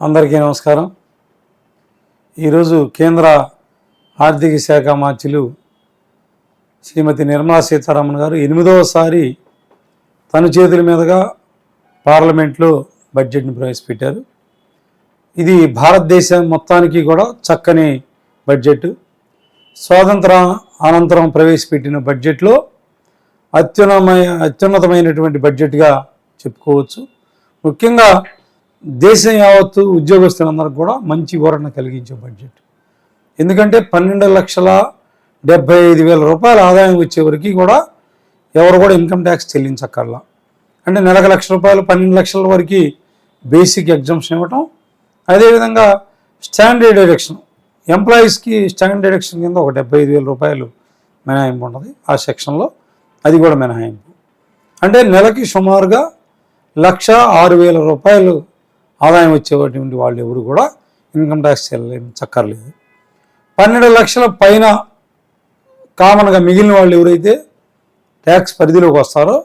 అందరికీ నమస్కారం. ఈరోజు కేంద్ర ఆర్థిక శాఖ మార్చులు శ్రీమతి నిర్మలా సీతారామన్ గారు ఎనిమిదవసారి తన చేతుల మీదుగా పార్లమెంట్లో బడ్జెట్ని ప్రవేశపెట్టారు. ఇది భారతదేశం మొత్తానికి కూడా చక్కని బడ్జెట్. స్వాతంత్ర అనంతరం ప్రవేశపెట్టిన బడ్జెట్లో అత్యున్నమ అత్యున్నతమైనటువంటి బడ్జెట్గా చెప్పుకోవచ్చు. ముఖ్యంగా దేశం యావత్తు ఉద్యోగస్తులందరికీ కూడా మంచి ఊరణ కలిగించే బడ్జెట్ ఎందుకంటే పన్నెండు లక్షల డెబ్బై ఐదు వేల రూపాయల ఆదాయం వచ్చేవరకు కూడా ఎవరు కూడా ఇన్కమ్ ట్యాక్స్ చెల్లించక్కర్లా. అంటే నెలకు లక్ష రూపాయలు పన్నెండు లక్షల వరకు బేసిక్ ఎగ్జామ్షన్ ఇవ్వటం అదేవిధంగా స్టాండర్డ్ డిడక్షన్ ఎంప్లాయీస్కి స్టాండర్డ్ డిడక్షన్ కింద ఒక డెబ్బై ఐదు వేల రూపాయలు మినహాయింపు ఉంటుంది. ఆ సెక్షన్లో అది కూడా మినహాయింపు. అంటే నెలకి సుమారుగా లక్ష ఆరు వేల రూపాయలు ఆదాయం వచ్చేటువంటి వాళ్ళు ఎవరు కూడా ఇన్కమ్ ట్యాక్స్ చెల్లించక్కర్లేదు పన్నెండు లక్షల పైన కామన్గా మిగిలిన వాళ్ళు ఎవరైతే ట్యాక్స్ పరిధిలోకి వస్తారో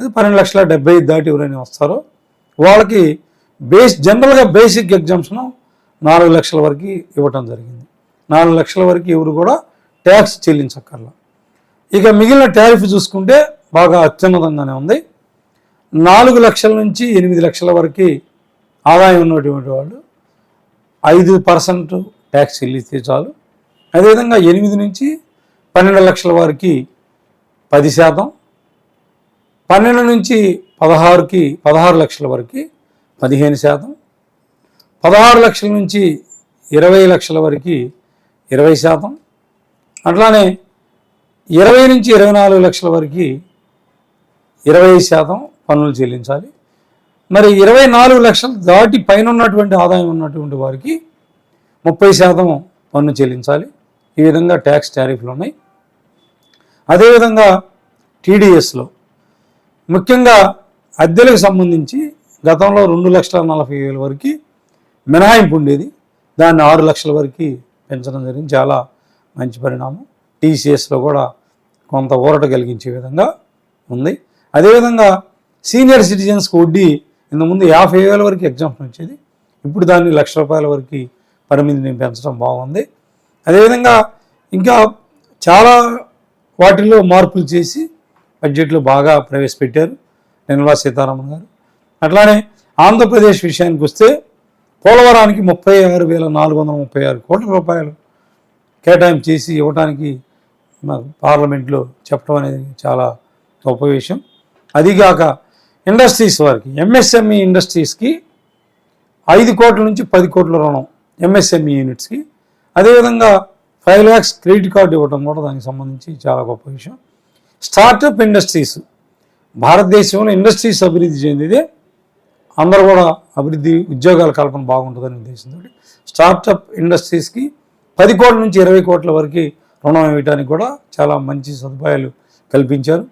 అది పన్నెండు లక్షల డెబ్బై దాటి ఎవరైనా వస్తారో వాళ్ళకి బేస్ జనరల్గా బేసిక్ ఎగ్జామ్స్ను నాలుగు లక్షల వరకు ఇవ్వటం జరిగింది. నాలుగు లక్షల వరకు ఎవరు కూడా ట్యాక్స్ చెల్లించక్కర్లా. ఇక మిగిలిన టారిఫ్ చూసుకుంటే బాగా అత్యున్నతంగానే ఉంది. నాలుగు లక్షల నుంచి ఎనిమిది లక్షల వరకు ఆదాయం ఉన్నటువంటి వాళ్ళు ఐదు పర్సెంట్ ట్యాక్స్ చెల్లిస్తే చాలు. అదేవిధంగా ఎనిమిది నుంచి పన్నెండు లక్షల వారికి పది శాతం పన్నెండు నుంచి పదహారుకి పదహారు లక్షల వరకు పదిహేను శాతం పదహారు లక్షల నుంచి ఇరవై లక్షల వరకు ఇరవై శాతం. అట్లానే ఇరవై నుంచి ఇరవై నాలుగు లక్షల వరకు ఇరవై శాతం పన్నులు చెల్లించాలి. మరి ఇరవై నాలుగు లక్షలు దాటి పైన ఉన్నటువంటి ఆదాయం ఉన్నటువంటి వారికి ముప్పై శాతం పన్ను చెల్లించాలి. ఈ విధంగా ట్యాక్స్ టారిఫ్లు ఉన్నాయి. అదేవిధంగా టీడీఎస్లో ముఖ్యంగా అద్దెలకు సంబంధించి గతంలో రెండు లక్షల నలభై వేల వరకు మినహాయింపు ఉండేది. దాన్ని ఆరు లక్షల వరకు పెంచడం జరిగింది. చాలా మంచి పరిణామం. టీసీఎస్లో కూడా కొంత ఊరట కలిగించే విధంగా ఉంది. అదేవిధంగా సీనియర్ సిటిజన్స్కి వడ్డీ ఇంతకుముందు యాభై వేల వరకు ఎగ్జామ్షన్ వచ్చేది. ఇప్పుడు దాన్ని లక్ష రూపాయల వరకు పరిమితిని పెంచడం బాగుంది. అదేవిధంగా ఇంకా చాలా వాటిల్లో మార్పులు చేసి బడ్జెట్లో బాగా ప్రవేశపెట్టారు. నిర్మలా సీతారామన్ గారు. అట్లానే ఆంధ్రప్రదేశ్ విషయానికి వస్తే పోలవరానికి ముప్పై ఆరు వేల నాలుగు వందల ముప్పై ఆరు కోట్ల రూపాయలు కేటాయింపు చేసి ఇవ్వడానికి పార్లమెంట్లో చెప్పడం అనేది చాలా గొప్ప విషయం. అదిగాక ఇండస్ట్రీస్ వారికి ఎంఎస్ఎంఈ ఇండస్ట్రీస్కి ఐదు కోట్ల నుంచి పది కోట్ల రుణం ఎంఎస్ఎంఈ యూనిట్స్కి. అదేవిధంగా ఫైవ్ ల్యాక్స్ క్రెడిట్ కార్డు ఇవ్వడం కూడా దానికి సంబంధించి చాలా గొప్ప విషయం. స్టార్టప్ ఇండస్ట్రీస్ భారతదేశంలో ఇండస్ట్రీస్ అభివృద్ధి చెందితే అందరూ కూడా అభివృద్ధి ఉద్యోగాల కల్పన బాగుంటుందని ఉద్దేశంతో స్టార్టప్ ఇండస్ట్రీస్కి పది కోట్ల నుంచి ఇరవై కోట్ల వరకు రుణం ఇవ్వడానికి కూడా చాలా మంచి సదుపాయాలు కల్పించారు.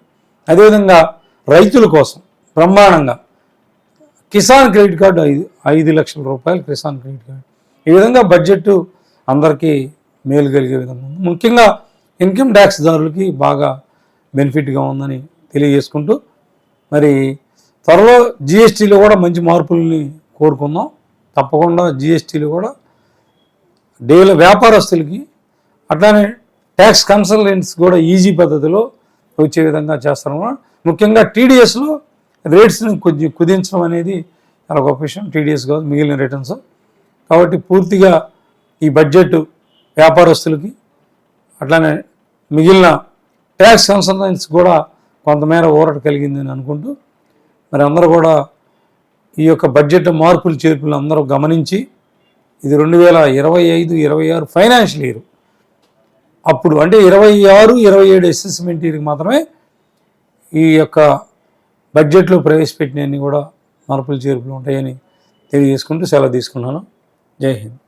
అదేవిధంగా రైతుల కోసం బ్రహ్మాండంగా. కిసాన్ క్రెడిట్ కార్డు ఐదు ఐదు లక్షల రూపాయలు కిసాన్ క్రెడిట్ కార్డు. ఈ విధంగా బడ్జెట్ అందరికీ మేలు కలిగే విధంగా ఉంది. ముఖ్యంగా ఇన్కమ్ ట్యాక్స్ దారులకి బాగా బెనిఫిట్గా ఉందని తెలియజేసుకుంటూ మరి త్వరలో జిఎస్టీలో కూడా మంచి మార్పుల్ని కోరుకుందాం. తప్పకుండా జిఎస్టీలు కూడా డేల వ్యాపారస్తులకి అట్లానే ట్యాక్స్ కన్సల్టెంట్స్ కూడా ఈజీ పద్ధతిలో వచ్చే విధంగా చేస్తారు ముఖ్యంగా టీడీఎస్లో రేట్స్ని కొద్ది కుదించడం అనేది చాలా గొప్ప విషయం. టీడీఎస్ కాదు మిగిలిన రిటర్న్స్. కాబట్టి పూర్తిగా ఈ బడ్జెట్ వ్యాపారస్తులకి అట్లానే మిగిలిన ట్యాక్స్ కన్సల్టెన్స్ కూడా కొంతమేర ఊరట కలిగిందని అనుకుంటూ మరి అందరూ కూడా ఈ యొక్క బడ్జెట్ మార్పులు చేర్పులు అందరూ గమనించి ఇది రెండు వేల ఇరవై ఐదు ఇరవై ఆరు ఫైనాన్షియల్ ఇయర్. అప్పుడు అంటే ఇరవై ఆరు ఇరవై ఏడు అసెస్మెంట్ ఇయర్కి మాత్రమే ఈ యొక్క బడ్జెట్లో ప్రవేశపెట్టినవన్నీ కూడా మార్పులు చేర్పులు ఉంటాయని తెలియజేసుకుంటూ సెలవు తీసుకున్నాను జై హింద్.